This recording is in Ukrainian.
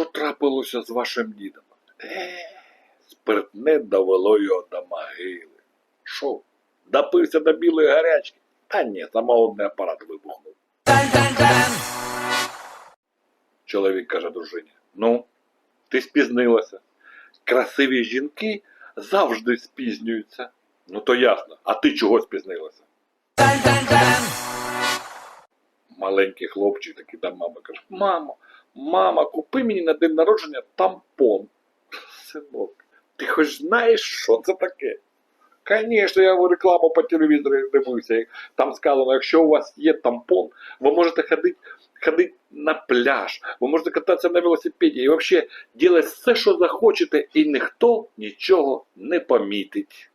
трапилося з вашим дідом? Е, спиртне довело його до могили. Що? Допився до білої гарячки? Та ні, самогонний апарат вибухнув. Чоловік каже дружині: Ну, ти спізнилася. Красиві жінки завжди спізнюються. Ну то ясно, а ти чого спізнилася? Маленький хлопчик такий до мами каже: Мамо, мама, купи мені на день народження тампон. Синок, ти хоч знаєш, що це таке? Звісно, я рекламу по телевізору дивився. Там сказано, якщо у вас є тампон, ви можете ходити ходити на пляж, ви можете кататися на велосипеді і взагалі робити все, що захочете, і ніхто нічого не помітить.